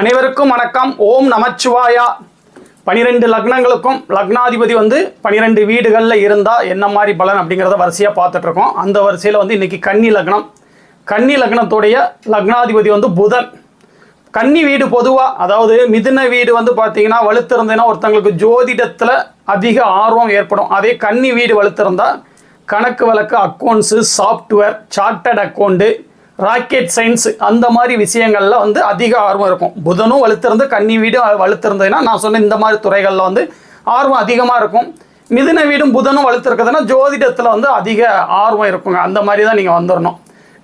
அனைவருக்கும் வணக்கம். ஓம் நமச்சிவாயா. பனிரெண்டு லக்னங்களுக்கும் லக்னாதிபதி வந்து பனிரெண்டு வீடுகளில் இருந்தால் என்ன மாதிரி பலன் அப்படிங்கிறத வரிசையாக பார்த்துட்ருக்கோம். அந்த வரிசையில் வந்து இன்றைக்கி கன்னி லக்னம். கன்னி லக்னத்துடைய லக்னாதிபதி வந்து புதன். கன்னி வீடு பொதுவாக அதாவது மிதுன வீடு வந்து பார்த்தீங்கன்னா வலுத்திருந்ததுன்னா ஒருத்தங்களுக்கு ஜோதிடத்தில் அதிக ஆர்வம் ஏற்படும். அதே கன்னி வீடு வலுத்திருந்தால் கணக்கு வழக்கு accounts software chartered account rocket science அந்த மாதிரி விஷயங்களில் வந்து அதிக ஆர்வம் இருக்கும். புதனும் வலுத்திருந்து கன்னி வீடு வலுத்திருந்ததுன்னா நான் சொன்ன இந்த மாதிரி துறைகளில் வந்து ஆர்வம் அதிகமாக இருக்கும். மிதுன வீடும் புதனும் வலுத்திருக்குதுன்னா ஜோதிடத்தில் வந்து அதிக ஆர்வம் இருக்குங்க. அந்த மாதிரி தான் நீங்கள் வந்துடணும்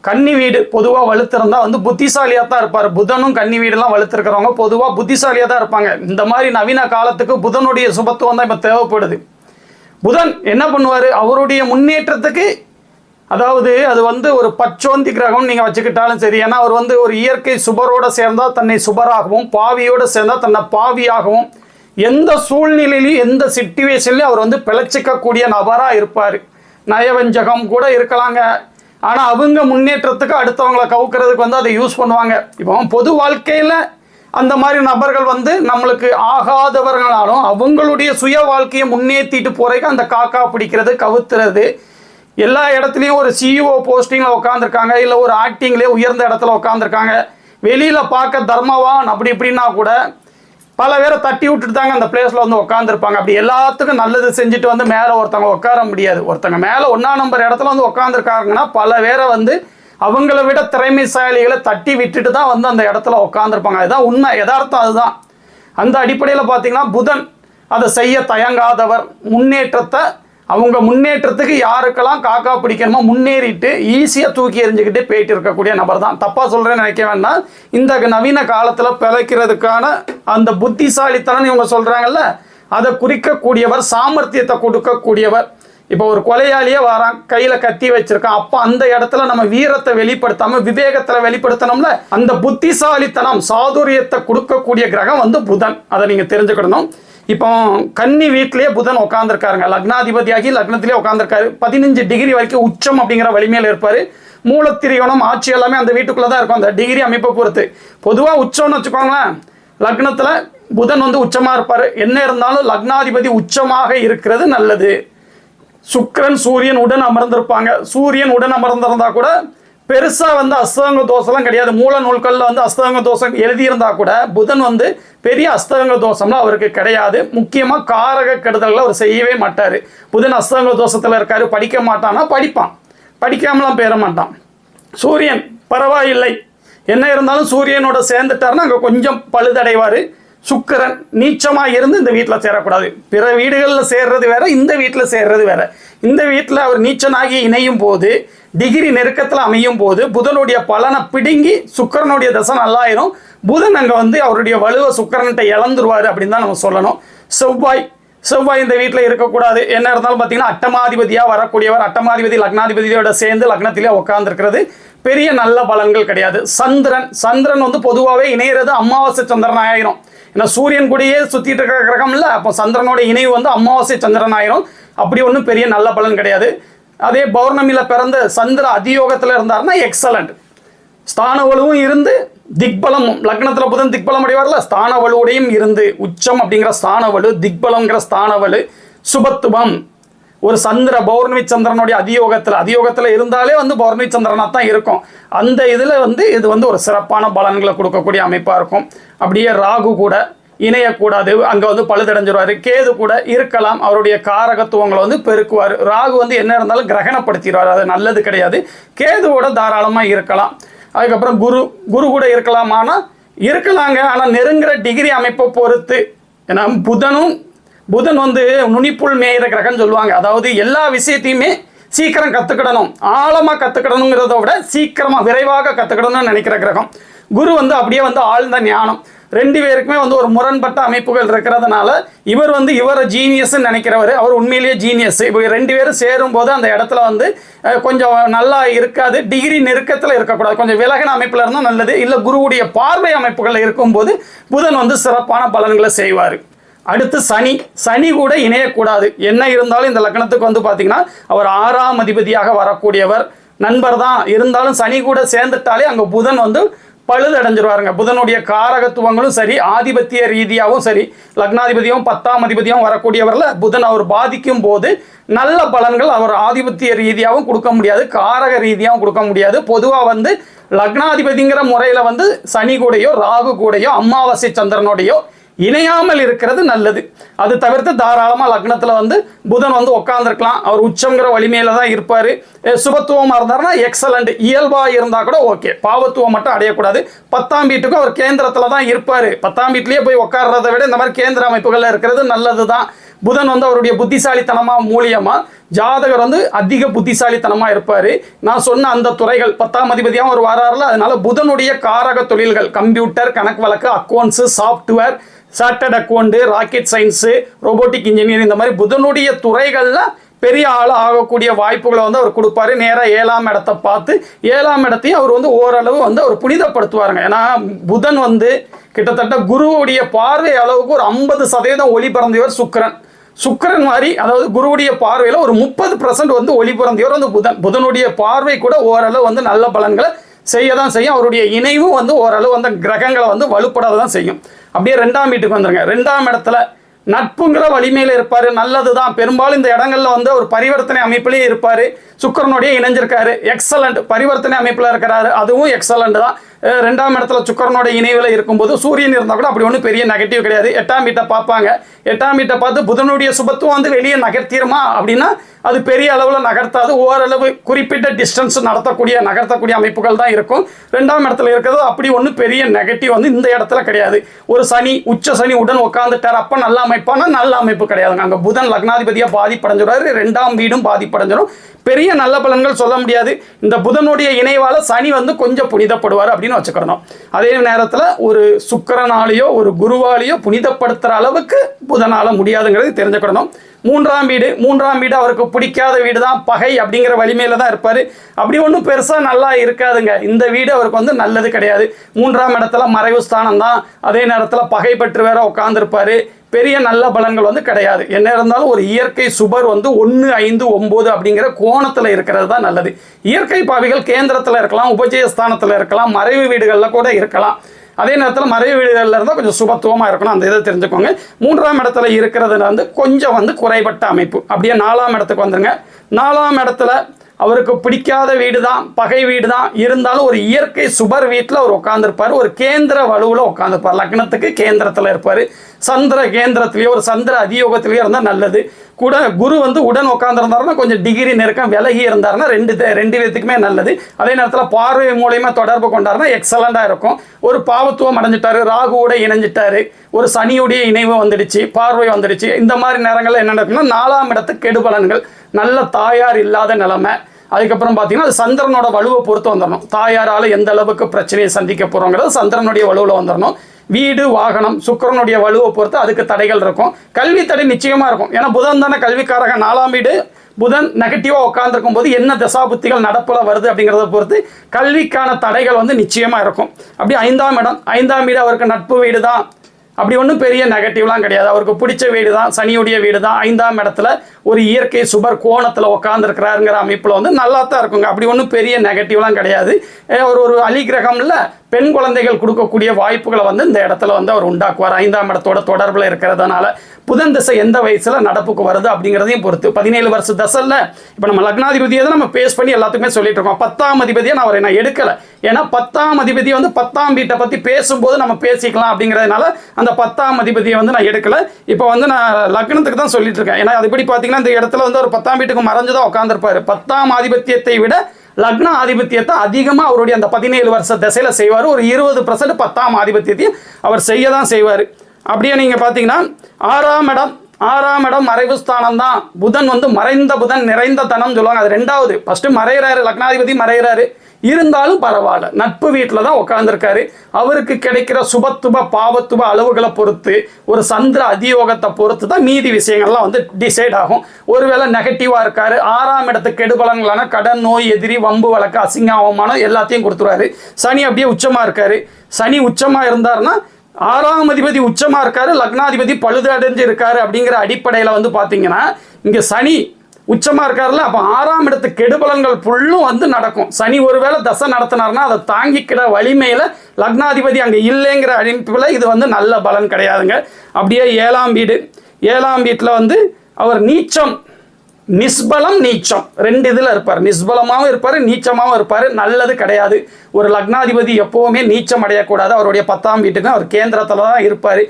கன்னி வீடு பொதுவாக வலுத்திருந்தால் வந்து புத்திசாலியாக தான் இருப்பார். புதனும் கன்னி வீடுலாம் வலுத்திருக்கிறவங்க பொதுவாக புத்திசாலியாக தான் இருப்பாங்க. இந்த மாதிரி நவீன காலத்துக்கு புதனுடைய சுபத்துவம் தான் இப்போ தேவைப்படுது. புதன் என்ன பண்ணுவார்? அவருடைய முன்னேற்றத்துக்கு அதாவது அது வந்து ஒரு பச்சோந்தி கிரகம் நீங்கள் வச்சுக்கிட்டாலும் சரி. ஏன்னா அவர் வந்து ஒரு இயற்கை சுபரோட சேர்ந்தால் தன்னை சுபராகவும் பாவியோடு சேர்ந்தால் தன்னை பாவியாகவும் எந்த சூழ்நிலையிலையும் எந்த சிச்சுவேஷன்லையும் அவர் வந்து பிழைச்சிக்கக்கூடிய நபராக இருப்பார். நயவஞ்சகம் கூட இருக்கலாங்க. ஆனால் அவங்க முன்னேற்றத்துக்கு அடுத்தவங்களை கவுக்கிறதுக்கு வந்து அதை யூஸ் பண்ணுவாங்க. இப்போ பொது வாழ்க்கையில் அந்த மாதிரி நபர்கள் வந்து நம்மளுக்கு ஆகாதவர்களாலும் அவங்களுடைய சுய வாழ்க்கையை முன்னேற்றிட்டு போகிறதுக்கு அந்த காக்கா பிடிக்கிறது கவுத்துறது எல்லா இடத்துலையும் ஒரு சிஇஓ போஸ்டிங்கில் உட்காந்துருக்காங்க இல்லை ஒரு ஆக்டிங்லேயே உயர்ந்த இடத்துல உட்காந்துருக்காங்க வெளியில் பார்க்க தர்மவான் அப்படி இப்படின்னா கூட பல பேரை தட்டி விட்டுட்டு தாங்க அந்த பிளேஸில் வந்து உட்காந்துருப்பாங்க அப்படி எல்லாத்துக்கும் நல்லது செஞ்சுட்டு வந்து மேலே ஒருத்தவங்க உட்கார முடியாது. ஒருத்தங்க மேலே ஒன்றா நம்பர் இடத்துல வந்து உட்காந்துருக்காங்கன்னா பல பேரை வந்து அவங்கள விட திறமைசாலிகளை தட்டி விட்டுட்டு தான் வந்து அந்த இடத்துல உட்காந்துருப்பாங்க அதுதான் உண்மை. யதார்த்தம் அதுதான். அந்த அடிப்படையில் பார்த்தீங்கன்னா புதன் அதை செய்ய தயங்காதவர். முன்னேற்றத்தை அவங்க முன்னேற்றத்துக்கு யாருக்கெல்லாம் காக்கா பிடிக்கணுமோ முன்னேறிட்டு ஈஸியாக தூக்கி எறிஞ்சிக்கிட்டு போயிட்டு இருக்கக்கூடிய நபர் தான். தப்பாக சொல்கிறேன்னு நினைக்க வேண்டாம். இந்த நவீன காலத்தில் பிழைக்கிறதுக்கான அந்த புத்திசாலித்தனம் இவங்க சொல்கிறாங்கல்ல அதை குறிக்கக்கூடியவர் சாமர்த்தியத்தை கொடுக்கக்கூடியவர். இப்போ ஒரு கொலையாளியே வரான் கையில் கத்தி வச்சிருக்கான். அப்போ அந்த இடத்துல நம்ம வீரத்தை வெளிப்படுத்தாமல் விவேகத்தில் வெளிப்படுத்தணும்ல? அந்த புத்திசாலித்தனம் சாதுரியத்தை கொடுக்கக்கூடிய கிரகம் வந்து புதன். அதை நீங்கள் தெரிஞ்சுக்கிடணும் இப்போ கன்னி வீட்டிலேயே புதன் உட்காந்துருக்காருங்க லக்னாதிபதியாகி லக்னத்திலே உட்காந்துருக்காரு பதினஞ்சு டிகிரி வரைக்கும் உச்சம் அப்படிங்கிற வலிமையில் இருப்பார். மூலத்திரியோணம் ஆட்சி எல்லாமே அந்த வீட்டுக்குள்ளே தான் இருக்கும். அந்த டிகிரி அமைப்பை பொறுத்து. பொதுவாக உச்சம்னு வச்சுக்கோங்களேன். லக்னத்தில் புதன் வந்து உச்சமாக இருப்பார். என்ன இருந்தாலும் லக்னாதிபதி உச்சமாக இருக்கிறது நல்லது. சுக்கரன் சூரியன் உடன் அமர்ந்திருப்பாங்க. சூரியன் உடன் அமர்ந்திருந்தா கூட பெருசாக வந்து அஸ்தவங்க தோஷம்லாம் கிடையாது. மூல நூல்களில் வந்து அஸ்தங்க தோஷம் எழுதியிருந்தா கூட புதன் வந்து பெரிய அஸ்தவங்க தோஷம்லாம் அவருக்கு கிடையாது. முக்கியமாக காரக கெடுதல்களை அவர் செய்யவே மாட்டார். புதன் அஸ்தவங்க தோஷத்தில் இருக்காரு. படிக்க மாட்டானா படிப்பான். படிக்காமலாம் பெற மாட்டான். சூரியன் பரவாயில்லை. என்ன இருந்தாலும் சூரியனோட சேர்ந்துட்டாருன்னா அங்கே கொஞ்சம் பழுதடைவார். சுக்கரன் நீச்சமாக இருந்து இந்த வீட்டில் சேரக்கூடாது. பிற வீடுகளில் சேர்றது வேற இந்த வீட்டில் சேர்றது வேற. இந்த வீட்டில் அவர் நீச்சனாகி இணையும் போது டிகிரி நெருக்கத்தில் அமையும் போது புதனுடைய பலனை பிடுங்கி சுக்கிரனுடைய தசை நல்லாயிரும். புதன் அங்கே வந்து அவருடைய வலுவை சுக்கரன்கிட்ட இழந்துருவார் அப்படின்னு தான் நம்ம சொல்லணும். செவ்வாய் செவ்வாய் இந்த வீட்டில் இருக்கக்கூடாது. என்ன இருந்தாலும் பார்த்தீங்கன்னா அட்டமாதிபதியாக வரக்கூடியவர் அட்டமாதிபதி லக்னாதிபதியோட சேர்ந்து லக்னத்திலே உட்காந்துருக்கிறது பெரிய நல்ல பலன்கள் கிடையாது. சந்திரன் சந்திரன் வந்து பொதுவாகவே இணையிறது அமாவாசை சந்திரன் ஆயிரும் ஏன்னா சூரியன் கூடயே சுற்றிட்டு இருக்கிற கிரகம் இல்லை அப்போ சந்திரனோட இணைவு வந்து அமாவாசை சந்திரன் ஆயிரும். அப்படி ஒன்றும் பெரிய நல்ல பலன் கிடையாது. அதே பௌர்ணமியில் பிறந்த சந்திர அதியோகத்தில் இருந்தாருன்னா எக்ஸலண்ட் ஸ்தான வலுவும் இருந்து திக்பலம் லக்னத்தில் புதன் திக்பலம் அடைவார்ல ஸ்தான வலுவோடையும் இருந்து உச்சம் அப்படிங்கிற ஸ்தான வலு திக்பலம்ங்கிற ஸ்தான வலு சுபத்துவம். ஒரு சந்திர பௌர்ணமி சந்திரனுடைய அதியோகத்தில் அதியோகத்தில் இருந்தாலே வந்து பௌர்ணமி சந்திரனாக தான் இருக்கும். அந்த இதில் வந்து இது வந்து ஒரு சிறப்பான பலன்களை கொடுக்கக்கூடிய அமைப்பாக இருக்கும். அப்படியே ராகு கூட இணையக்கூடாது அங்கே வந்து பழுதடைஞ்சிருவார். கேது கூட இருக்கலாம் அவருடைய காரகத்துவங்களை வந்து பெருக்குவார். ராகு வந்து என்ன இருந்தாலும் கிரகணப்படுத்திடுவார் அது நல்லது கிடையாது. கேதுவோட தாராளமாக இருக்கலாம். அதுக்கப்புறம் குரு குரு கூட இருக்கலாமானா இருக்கலாங்க. ஆனால் நெருங்குற டிகிரி அமைப்பை பொறுத்து ஏன்னா புதனும் புதன் வந்து நுனிப்புள் மேயிற கிரகம்னு சொல்லுவாங்க. அதாவது எல்லா விஷயத்தையுமே சீக்கிரம் கற்றுக்கிடணும் ஆழமாக கற்றுக்கிடணுங்கிறத விட சீக்கிரமாக விரைவாக கற்றுக்கிடணும்னு நினைக்கிற கிரகம். குரு வந்து அப்படியே வந்து ஆழ்ந்த ஞானம். ரெண்டு பேருக்குமே வந்து ஒரு முரண்பட்ட அமைப்புகள் இருக்கிறதுனால இவர் வந்து இவரை ஜீனியஸ்ன்னு நினைக்கிறவர். அவர் உண்மையிலேயே ஜீனியஸ் இப்போ ரெண்டு பேரும் சேரும்போது அந்த இடத்துல வந்து கொஞ்சம் நல்லா இருக்காது. டிகிரி நெருக்கத்தில் இருக்கக்கூடாது. கொஞ்சம் விலகின அமைப்பில் இருந்தால் நல்லது. இல்லை குருவுடைய பார்வை அமைப்புகள் இருக்கும்போது புதன் வந்து சிறப்பான பலன்களை செய்வார். அடுத்து சனி. சனி கூட இணையக்கூடாது. என்ன இருந்தாலும் இந்த லக்னத்துக்கு வந்து பார்த்தீங்கன்னா அவர் ஆறாம் அதிபதியாக வரக்கூடியவர் நண்பர் தான் இருந்தாலும் சனி கூட சேர்ந்துட்டாலே அங்கே புதன் வந்து பழுதடைஞ்சிருவாருங்க. புதனுடைய காரகத்துவங்களும் சரி ஆதிபத்திய ரீதியாகவும் சரி லக்னாதிபதியும் பத்தாம் அதிபதியும் வரக்கூடியவரில் புதன் அவர் பாதிக்கும் போது நல்ல பலன்கள் அவர் ஆதிபத்திய ரீதியாகவும் கொடுக்க முடியாது காரக ரீதியாகவும் கொடுக்க முடியாது. பொதுவாக வந்து லக்னாதிபதிங்கிற முறையில் வந்து சனி கூடையோ ராகு கூடையோ அமாவாசை சந்திரனோடையோ இணையாமல் இருக்கிறது நல்லது. அது தவிர்த்து தாராளமாக லக்னத்தில் வந்து புதன் வந்து உட்காந்துருக்கலாம் அவர் உச்சங்கிற வலிமையில் தான் இருப்பார். சுபத்துவமாக இருந்தாருன்னா எக்ஸலண்ட் இயல்பாக இருந்தால் கூட ஓகே பாவத்துவம் மட்டும் அடையக்கூடாது. பத்தாம் வீட்டுக்கும் அவர் கேந்திரத்தில் தான் இருப்பார். பத்தாம் வீட்லேயே போய் உட்கார்றத விட இந்த மாதிரி கேந்திர அமைப்புகளில் இருக்கிறது நல்லது தான் புதன் வந்து அவருடைய புத்திசாலித்தனமாக மூலியமாக ஜாதகர் வந்து அதிக புத்திசாலித்தனமாக இருப்பார். நான் சொன்ன அந்த துறைகள் பத்தாம் அதிபதியாகவும் ஒரு வராருல அதனால புதனுடைய காரக தொழில்கள் கம்ப்யூட்டர் கணக்கு வழக்கு accounts software chartered account rocket science robotic engineer இந்த மாதிரி புதனுடைய துறைகளில் பெரிய ஆள் ஆகக்கூடிய வாய்ப்புகளை வந்து அவர் கொடுப்பாரு. நேராக ஏழாம் இடத்தை பார்த்து ஏழாம் இடத்தையும் அவர் வந்து ஓரளவு வந்து அவர் புனிதப்படுத்துவாருங்க. ஏன்னா புதன் வந்து கிட்டத்தட்ட குருவுடைய பார்வை அளவுக்கு ஒரு ஐம்பது சதவீதம் ஒளி பிறந்தவர் சுக்கரன் மாதிரி அதாவது குருவுடைய பார்வையில் ஒரு முப்பது பர்சன்ட் வந்து ஒளி பிறந்தவர் வந்து புதன் புதனுடைய பார்வை கூட ஓரளவு வந்து நல்ல பலன்களை செய்ய தான் செய்யும். அவருடைய இணைவும் வந்து ஓரளவு அந்த கிரகங்களை வந்து வலுப்படாத தான் செய்யும். அப்படியே ரெண்டாம் வீட்டுக்கு வந்துருங்க. ரெண்டாம் இடத்துல நட்புங்கிற வலிமையில் இருப்பார். நல்லது தான் பெரும்பாலும் இந்த இடங்கள்ல வந்து ஒரு பரிவர்த்தனை அமைப்பிலேயே இருப்பார். சுக்கரனுடைய இணைஞ்சிருக்காரு. எக்ஸலண்ட் பரிவர்த்தனை அமைப்பில் இருக்கிறாரு. அதுவும் எக்ஸலண்ட் தான். ரெண்டாம் இடத்துல சுக்கரனோட இணைவில் இருக்கும்போது சூரியன் இருந்தால் கூட அப்படி ஒன்றும் பெரிய நெகட்டிவ் கிடையாது. எட்டாம் வீட்டை பார்ப்பாங்க. எட்டாம் வீட்டை பார்த்து புதனுடைய சுபத்துவம் வந்து வெளியே நகர்த்திருமா அப்படின்னா அது பெரிய அளவில் நகர்த்தாது. ஓரளவு குறிப்பிட்ட டிஸ்டன்ஸ் நடத்தக்கூடிய நகர்த்தக்கூடிய அமைப்புகள் தான் இருக்கும். ரெண்டாம் இடத்துல இருக்கிறது அப்படி ஒன்றும் பெரிய நெகட்டிவ் வந்து இந்த இடத்துல கிடையாது. ஒரு சனி உச்ச சனி உடன் உட்காந்துட்டார் அப்போ நல்ல அமைப்பானா நல்ல அமைப்பு கிடையாதுங்க. அங்கே புதன் லக்னாதிபதியாக பாதிப்படைஞ்சிடுவாரு. ரெண்டாம் வீடும் பாதிப்படைஞ்சிடும். பெரிய நல்ல பலன்கள் சொல்ல முடியாது. இந்த புதனுடைய இணைவால் சனி வந்து கொஞ்சம் புனிதப்படுவார். அப்படின்னு வச்சுக்கிடணும் அதே நேரத்தில் ஒரு சுக்கரனாலேயோ ஒரு குருவாலேயோ புனிதப்படுத்துகிற அளவுக்கு புதனால முடியாதுங்கிறது தெரிஞ்சுக்கிடணும் மூன்றாம் வீடு மூன்றாம் வீடு அவருக்கு பிடிக்காத வீடு தான் பகை அப்படிங்கிற வலிமையில தான் இருப்பார். அப்படி ஒன்றும் பெருசாக நல்லா இருக்காதுங்க. இந்த வீடு அவருக்கு வந்து நல்லது கிடையாது. மூன்றாம் இடத்துல மறைவு ஸ்தானம் தான் அதே நேரத்தில் பகை பற்று வேற உட்காந்துருப்பாரு பெரிய நல்ல பலன்கள் வந்து கிடையாது. என்ன இருந்தாலும் ஒரு இயற்கை சுபர் வந்து ஒன்று ஐந்து ஒம்பது அப்படிங்கிற கோணத்தில் இருக்கிறது தான் நல்லது. இயற்கை பாவிகள் கேந்திரத்தில் இருக்கலாம் உபஜய ஸ்தானத்தில் இருக்கலாம் மறைவு வீடுகளில் கூட இருக்கலாம். அதே நேரத்தில் மறைவு வீடுகளில் இருந்தால் கொஞ்சம் சுபத்துவமாக இருக்கணும். அந்த இதை தெரிஞ்சுக்கோங்க. மூன்றாம் இடத்துல இருக்கிறது வந்து கொஞ்சம் வந்து குறைபட்ட அமைப்பு. அப்படியே நாலாம் இடத்துக்கு வந்துருங்க. நாலாம் இடத்துல அவருக்கு பிடிக்காத வீடு தான் பகை வீடு தான் இருந்தாலும் ஒரு இயற்கை சுபர் வீட்டில் அவர் உட்காந்துருப்பார் ஒரு கேந்திர வலுவில் உட்காந்துருப்பார் லக்னத்துக்கு கேந்திரத்தில் இருப்பார். சந்திர கேந்திரத்திலேயோ ஒரு சந்திர அதியோகத்திலேயோ இருந்தால் நல்லது. கூட குரு வந்து உடன் உட்காந்துருந்தாருன்னா கொஞ்சம் டிகிரி நெருக்கம் விலகி இருந்தாருன்னா ரெண்டு ரெண்டு விதத்துக்குமே நல்லது. அதே நேரத்தில் பார்வை மூலயமா தொடர்பு கொண்டாருன்னா எக்ஸலண்ட்டாக இருக்கும். ஒரு பாவத்துவம் அடைஞ்சிட்டாரு ராகுவோட இணைஞ்சிட்டாரு ஒரு சனியுடைய இணைவு வந்துடுச்சு பார்வை வந்துடுச்சு. இந்த மாதிரி நேரங்களில் என்ன நடக்கும்னா நாலாம் இடத்து கெடுபலன்கள் நல்ல தாயார் இல்லாத நிலமை. அதுக்கப்புறம் பார்த்தீங்கன்னா அது சந்திரனோட வலுவை பொறுத்து வந்துடணும் தாயாரால் எந்த அளவுக்கு பிரச்சனையை சந்திக்க போகிறோங்கிறது சந்திரனுடைய வலுவில் வந்துடணும் வீடு வாகனம் சுக்கிரனுடைய வலுவை பொறுத்து அதுக்கு தடைகள் இருக்கும். கல்வி தடை நிச்சயமாக இருக்கும். ஏன்னா புதன் தானே கல்விக்காரக நாலாம் வீடு புதன் நெகட்டிவாக உட்காந்துருக்கும் போது என்ன தசாபுத்திகள் நடப்பில் வருது அப்படிங்கிறத பொறுத்து கல்விக்கான தடைகள் வந்து நிச்சயமாக இருக்கும். அப்படி ஐந்தாம் இடம். ஐந்தாம் வீடு அவருக்கு நட்பு வீடு தான் அப்படி ஒன்றும் பெரிய நெகட்டிவ்லாம் கிடையாது. அவருக்கு பிடிச்ச வீடு தான் சனியுடைய வீடு தான் ஐந்தாம் இடத்துல ஒரு இயற்கை சுபர் கோணத்தில் உட்காந்துருக்கிறாருங்கிற அமைப்பில் வந்து நல்லா தான் இருக்குங்க. அப்படி ஒன்றும் பெரிய நெகட்டிவ்லாம் கிடையாது. ஒரு ஒரு அலிகிரகம்ல பெண் குழந்தைகள் கொடுக்கக்கூடிய வாய்ப்புகளை வந்து இந்த இடத்துல வந்து அவர் உண்டாக்குவார். ஐந்தாம் இடத்தோட தொடர்பில் இருக்கிறதுனால புதன் திசை எந்த வயசில் நடப்புக்கு வருது அப்படிங்கிறதையும் பொறுத்து. பதினேழு வருஷ தசையில் இப்போ நம்ம லக்னாதிபதியை தான் நம்ம பேஸ் பண்ணி எல்லாத்துக்குமே சொல்லிட்டு இருக்கோம். பத்தாம் அதிபதியை நான் அவரை நான் எடுக்கலை. ஏன்னா பத்தாம் அதிபதி வந்து பத்தாம் வீட்டை பற்றி பேசும்போது நம்ம பேசிக்கலாம் அப்படிங்கிறதுனால அந்த பத்தாம் அதிபதியை வந்து நான் எடுக்கலை. இப்போ வந்து நான் லக்னத்துக்கு தான் சொல்லிட்டு இருக்கேன். ஏன்னா அதுபடி பார்த்தீங்கன்னா இந்த இடத்துல வந்து ஒரு பத்தாம் வீட்டுக்கு மறைஞ்சு தான் உட்காந்துருப்பாரு பத்தாம் ஆதிபத்தியத்தை விட லக்ன ஆதிபத்தியத்தை அதிகமாக அவருடைய அந்த பதினேழு வருஷ திசையில் செய்வார். ஒரு இருபது பர்சன்ட் பத்தாம் ஆதிபத்தியத்தையும் அவர் செய்ய தான் செய்வார். அப்படியே நீங்கள் பார்த்தீங்கன்னா ஆறாம் இடம் ஆறாம் இடம் மறைவு ஸ்தானம் தான் புதன் வந்து மறைந்த புதன் நிறைந்த தனம் சொல்லுவாங்க. அது ரெண்டாவது. ஃபஸ்ட்டு மறைகிறாரு லக்னாதிபதி மறைகிறாரு இருந்தாலும் பரவாயில்ல. நட்பு வீட்டில் தான் உட்காந்துருக்காரு அவருக்கு கிடைக்கிற சுபத்துப பாவத்துப அளவுகளை பொறுத்து ஒரு சந்திர அதியோகத்தை பொறுத்து தான் மீதி விஷயங்கள்லாம் வந்து டிசைட் ஆகும். ஒருவேளை நெகட்டிவாக இருக்கார். ஆறாம் இடத்துக்கு கெடுபலங்களான கடன் நோய் எதிரி வம்பு வழக்கு அசிங்க அவமானம் எல்லாத்தையும் கொடுத்துருவாரு. சனி அப்படியே உச்சமாக இருக்காரு. சனி உச்சமாக இருந்தாருன்னா ஆறாம் அதிபதி உச்சமாக இருக்காரு லக்னாதிபதி பழுது அடைஞ்சு இருக்காரு அப்படிங்கிற அடிப்படையில் வந்து பார்த்தீங்கன்னா இங்கே சனி உச்சமாக இருக்காருல்ல அப்போ ஆறாம் இடத்து கெடுபலன்கள் ஃபுல்லும் வந்து நடக்கும். சனி ஒருவேளை தசை நடத்தினார்னா அதை தாங்கிக்கிற வலிமையில் லக்னாதிபதி அங்கே இல்லைங்கிற அழைப்பில் இது வந்து நல்ல பலன் கிடையாதுங்க. அப்படியே ஏழாம் வீடு ஏழாம் வீட்டில் வந்து அவர் நீச்சம் நிஸ்பலம் நீச்சம். ரெண்டு இதில் இருப்பார். நிஸ்பலமாகவும் இருப்பார் நீச்சமாகவும் இருப்பார். நல்லது கிடையாது. ஒரு லக்னாதிபதி எப்போவுமே நீச்சம் அடையக்கூடாது. அவருடைய பத்தாம் வீட்டுக்கு அவர் கேந்திரத்தில் தான் இருப்பார்.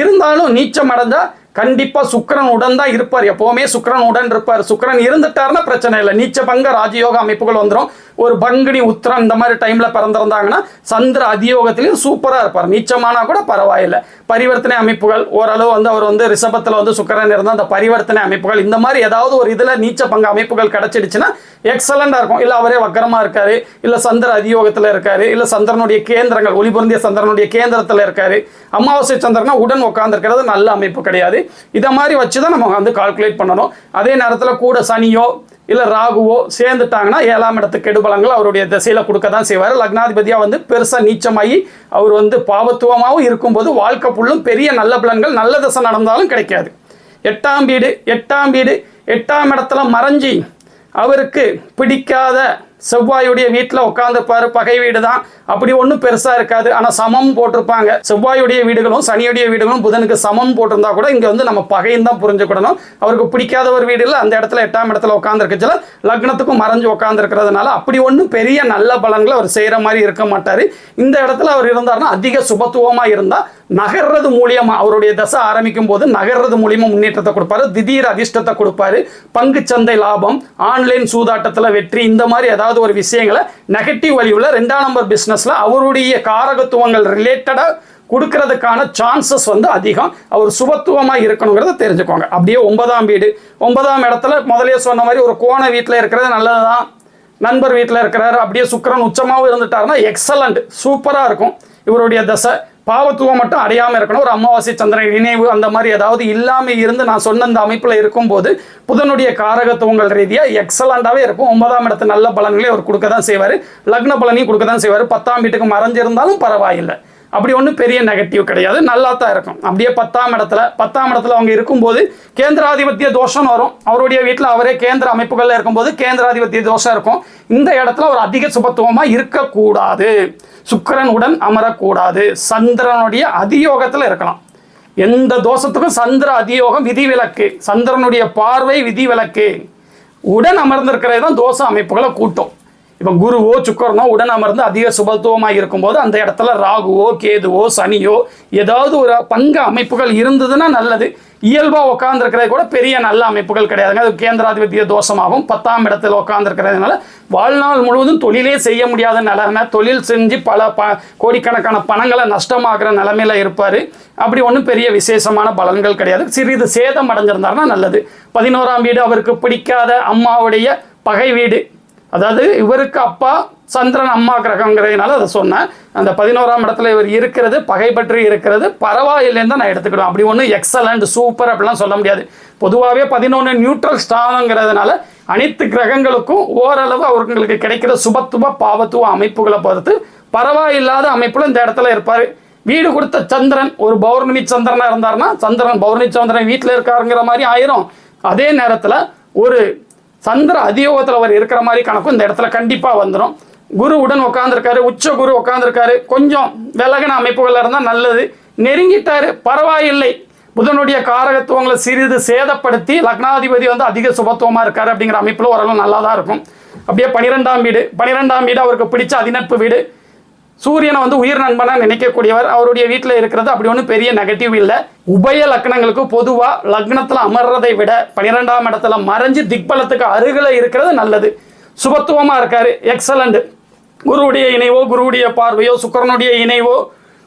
இருந்தாலும் நீச்சம் அடைஞ்சால் கண்டிப்பாக சுக்கரன் உடன் தான் இருப்பார். எப்போவுமே சுக்கரன் உடன் இருப்பார். சுக்கரன் இருந்துட்டார்னா பிரச்சனை இல்லை. நீச்ச பங்க ராஜயோக அமைப்புகள் வந்துடும் ஒரு பங்குனி உத்திரம் இந்த மாதிரி டைமில் பிறந்திருந்தாங்கன்னா சந்திர அதியோகத்திலையும் சூப்பராக இருப்பார். நீச்சமானா கூட பரவாயில்லை. பரிவர்த்தனை அமைப்புகள் ஓரளவு வந்து அவர் வந்து ரிஷபத்தில் வந்து சுக்கரன் இருந்தால் அந்த பரிவர்த்தனை அமைப்புகள் இந்த மாதிரி ஏதாவது ஒரு இதில் நீச்ச பங்கு அமைப்புகள் கிடச்சிடுச்சுன்னா எக்ஸலண்டாக இருக்கும். இல்லை அவரே வக்கரமாக இருக்கார் இல்லை சந்திர அதியோகத்தில் இருக்கார் இல்லை சந்திரனுடைய கேந்திரங்கள் ஒளிபொருந்திய சந்திரனுடைய கேந்திரத்தில் இருக்கார். அமாவாசை சந்திரனா உடன் உட்காந்துருக்கிறது நல்ல அமைப்பு கிடையாது. இதை மாதிரி வச்சு தான் நம்ம வந்து கால்குலேட் பண்ணணும். அதே நேரத்தில் கூட சனியோ இல்லை ராகுவோ சேர்ந்துட்டாங்கன்னா ஏழாம் இடத்து கெடுபலங்கள் அவருடைய திசையில் கொடுக்க தான் செய்வார். லக்னாதிபதியாக வந்து பெருசாக நீச்சமாகி அவர் வந்து பாவத்துவமாகவும் இருக்கும்போது வாழ்க்கை புள்ளும் பெரிய நல்ல பலன்கள் நல்ல திசை நடந்தாலும் கிடைக்காது. எட்டாம் வீடு எட்டாம் வீடு எட்டாம் இடத்துல மறைஞ்சி அவருக்கு பிடிக்காத செவ்வாயுடைய வீட்டில் உட்காந்துருப்பாரு பகை வீடு தான் அப்படி ஒன்றும் பெருசாக இருக்காது. ஆனால் சமம் போட்டிருப்பாங்க. செவ்வாயுடைய வீடுகளும் சனியுடைய வீடுகளும் புதனுக்கு சமம் போட்டிருந்தா கூட இங்கே வந்து நம்ம பகையும் தான் புரிஞ்சுக்கிடணும். அவருக்கு பிடிக்காத ஒரு வீடு இல்லை அந்த இடத்துல எட்டாம் இடத்துல உட்காந்துருக்கச்சில லக்னத்துக்கும் மறைஞ்சு உட்காந்துருக்கிறதுனால அப்படி ஒன்றும் பெரிய நல்ல பலன்களை அவர் செய்கிற மாதிரி இருக்க மாட்டார். இந்த இடத்துல அவர் இருந்தார்னா அதிக சுபத்துவமாக இருந்தால் நகர்றது மூலியமா அவருடைய தசை ஆரம்பிக்கும் போது நகர்றது மூலியமா முன்னேற்றத்தை கொடுப்பாரு. திடீர் அதிர்ஷ்டத்தை கொடுப்பாரு. பங்கு சந்தை லாபம் ஆன்லைன் சூதாட்டத்தில் வெற்றி இந்த மாதிரி ஏதாவது ஒரு விஷயங்களை நெகட்டிவ் வழியுள்ள ரெண்டாம் நம்பர் பிஸ்னஸில் அவருடைய காரகத்துவங்கள் ரிலேட்டடாக கொடுக்கறதுக்கான சான்சஸ் வந்து அதிகம். அவர் சுபத்துவமாக இருக்கணுங்கிறத தெரிஞ்சுக்கோங்க. அப்படியே ஒன்பதாம் வீடு. ஒன்பதாம் இடத்துல முதலே சொன்ன மாதிரி ஒரு கோண வீட்டில் இருக்கிறது நல்லது தான் நண்பர் வீட்டில் இருக்கிறாரு. அப்படியே சுக்கரன் உச்சமாகவும் இருந்துட்டாருன்னா எக்ஸலண்ட் சூப்பராக இருக்கும். இவருடைய தசை. பாவத்துவம் மட்டும் அடையாமல் இருக்கணும். ஒரு அமாவாசை சந்திரன் நினைவு அந்த மாதிரி ஏதாவது இல்லாமல் இருந்து நான் சொன்ன அந்த அமைப்பில் இருக்கும்போது புதனுடைய காரகத்துவங்கள் ரீதியாக எக்ஸலண்டாகவே இருக்கும். ஒன்பதாம் இடத்து நல்ல பலன்களே அவர் கொடுக்க தான் செய்வார். லக்ன பலனையும் கொடுக்க தான் செய்வார். பத்தாம் வீட்டுக்கு மறைஞ்சிருந்தாலும் பரவாயில்லை. அப்படி ஒன்றும் பெரிய நெகட்டிவ் கிடையாது. நல்லா தான் இருக்கும். அப்படியே பத்தாம் இடத்துல பத்தாம் இடத்துல அவங்க இருக்கும்போது கேந்திராதிபத்திய தோஷம் வரும். அவருடைய வீட்டில் அவரே கேந்திர அமைப்புகளில் இருக்கும்போது கேந்திராதிபத்திய தோஷம் இருக்கும். இந்த இடத்துல ஒரு அதிக சுபத்துவமாக இருக்கக்கூடாது. சுக்கரனுடன் உடன் அமரக்கூடாது. சந்திரனுடைய அதியோகத்தில் இருக்கலாம். எந்த தோஷத்துக்கும் சந்திர அதியோகம் விதிவிலக்கு. சந்திரனுடைய பார்வை விதிவிலக்கு. உடன் அமர்ந்திருக்கிறது தான் தோச அமைப்புகளை கூட்டும். இப்போ குருவோ சுக்கரனோ உடன் அமர்ந்து அதிக சுபத்துவமாக இருக்கும்போது அந்த இடத்துல ராகுவோ கேதுவோ சனியோ ஏதாவது ஒரு பங்கு அமைப்புகள் இருந்ததுன்னா நல்லது. இயல்பாக உட்காந்துருக்கிறது கூட பெரிய நல்ல அமைப்புகள் கிடையாதுங்க. அது கேந்திராதிபத்திய தோஷமாகும். பத்தாம் இடத்துல உட்காந்துருக்கிறதுனால வாழ்நாள் முழுவதும் தொழிலே செய்ய முடியாத நிலைமை. தொழில் செஞ்சு பல ப கோடிக்கணக்கான பணங்களை நஷ்டமாகிற நிலைமையில் இருப்பார். அப்படி ஒன்றும் பெரிய விசேஷமான பலன்கள் கிடையாது. சிறிது சேதம் அடைஞ்சிருந்தாருன்னா நல்லது. பதினோராம் வீடு அவருக்கு பிடிக்காத அம்மாவுடைய பகை வீடு. அதாவது இவருக்கு அப்பா சந்திரன் அம்மா கிரகங்கிறதுனால அதை சொன்னேன். அந்த பதினோராம் இடத்துல இவர் இருக்கிறது பகை பற்றி இருக்கிறது பரவாயில்லைன்னு தான் நான் எடுத்துக்கிடுவேன். அப்படி ஒன்று எக்ஸலண்ட் சூப்பர் அப்படிலாம் சொல்ல முடியாது. பொதுவாகவே பதினொன்று நியூட்ரல் ஸ்டானங்கிறதுனால அனைத்து கிரகங்களுக்கும் ஓரளவு அவர்களுக்கு கிடைக்கிற சுபத்துவ பாவத்துவ அமைப்புகளை பொறுத்து பரவாயில்லாத அமைப்பில் இந்த இடத்துல இருப்பார். வீடு கொடுத்த சந்திரன் ஒரு பௌர்ணமி சந்திரனாக இருந்தாருன்னா சந்திரன் பௌர்ணமி சந்திரன் வீட்டில் இருக்காருங்கிற மாதிரி ஆயிரும். அதே நேரத்தில் ஒரு சந்திர அதியோகத்தில் அவர் இருக்கிற மாதிரி கணக்கும் இந்த இடத்துல கண்டிப்பாக வந்துடும் குருவுடன் உட்காந்துருக்காரு உச்ச குரு உட்காந்துருக்காரு கொஞ்சம் விலகின அமைப்புகளில் இருந்தால் நல்லது. நெருங்கிட்டாரு பரவாயில்லை. புதனுடைய காரகத்துவங்களை சிறிது சேதப்படுத்தி லக்னாதிபதி வந்து அதிக சுபத்துவமாக இருக்காரு அப்படிங்கிற அமைப்பில் ஓரளவு நல்லா தான் இருக்கும். அப்படியே பனிரெண்டாம் வீடு. பனிரெண்டாம் வீடு அவருக்கு பிடிச்ச அதிநட்பு வீடு. சூரியனை வந்து உயிர் நண்பனாக நினைக்கக்கூடியவர் அவருடைய வீட்டில் இருக்கிறது அப்படி ஒன்றும் பெரிய நெகட்டிவ் இல்லை. உபய லக்னங்களுக்கு பொதுவாக லக்னத்தில் அமர்றதை விட பன்னிரெண்டாம் இடத்துல மறைஞ்சு திக்பலத்துக்கு அருகில் இருக்கிறது நல்லது. சுபத்துவமாக இருக்காரு. எக்ஸலண்ட் குருவுடைய இணைவோ குருவுடைய பார்வையோ சுக்கிரனுடைய இணைவோ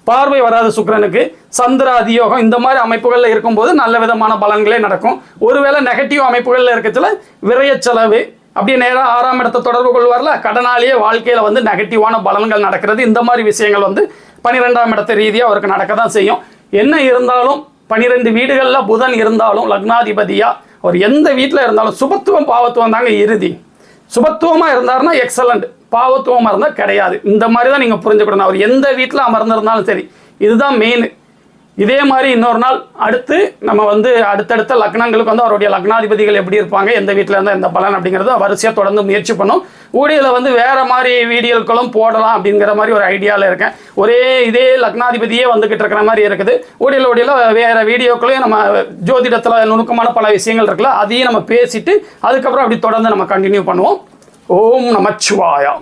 பார்வை வராது சுக்கரனுக்கு. சந்திர அதியோகம் இந்த மாதிரி அமைப்புகளில் இருக்கும்போது நல்ல விதமான பலன்களே நடக்கும். ஒருவேளை நெகட்டிவ் அமைப்புகளில் இருக்கச்சுல விரைய செலவு அப்படியே நேராக ஆறாம் இடத்தை தொடர்பு கொள்வார்ல? கடனாலேயே வாழ்க்கையில் வந்து நெகட்டிவான பலன்கள் நடக்கிறது. இந்த மாதிரி விஷயங்கள் வந்து பன்னிரெண்டாம் இடத்த ரீதியாக அவருக்கு நடக்க தான் செய்யும். என்ன இருந்தாலும் பன்னிரெண்டு வீடுகளில் புதன் இருந்தாலும் லக்னாதிபதியாக அவர் எந்த வீட்டில் இருந்தாலும் சுபத்துவம் பாவத்துவம் தாங்க இறுதி. சுபத்துவமாக இருந்தாருன்னா எக்ஸலண்ட் பாவத்துவமாக இருந்தால் கிடையாது. இந்த மாதிரி தான் நீங்கள் புரிஞ்சுக்கணும். அவர் எந்த வீட்டில் அமர்ந்திருந்தாலும் சரி. இதுதான் மெயின் இதே மாதிரி இன்னொரு நாள் அடுத்து நம்ம வந்து அடுத்தடுத்த லக்னங்களுக்கு வந்து அவருடைய லக்னாதிபதிகள் எப்படி இருப்பாங்க எந்த வீட்டில் இருந்தால் எந்த பலன் அப்படிங்கிறத வரிசையாக தொடர்ந்து முயற்சி பண்ணும். ஊடியில் வந்து வேறு மாதிரி வீடியோக்களும் போடலாம் அப்படிங்கிற மாதிரி ஒரு ஐடியாவில் இருக்கேன். ஒரே இதே லக்னாதிபதியே வந்துக்கிட்டு இருக்கிற மாதிரி இருக்குது. ஊடியில் ஊடியில் வேறு வீடியோக்களையும் நம்ம ஜோதிடத்தில் நுணுக்கமான பல விஷயங்கள் இருக்குல்ல அதையும் நம்ம பேசிட்டு அதுக்கப்புறம் அப்படி தொடர்ந்து நம்ம கண்டினியூ பண்ணுவோம். ஓம் நமச்சிவாயா.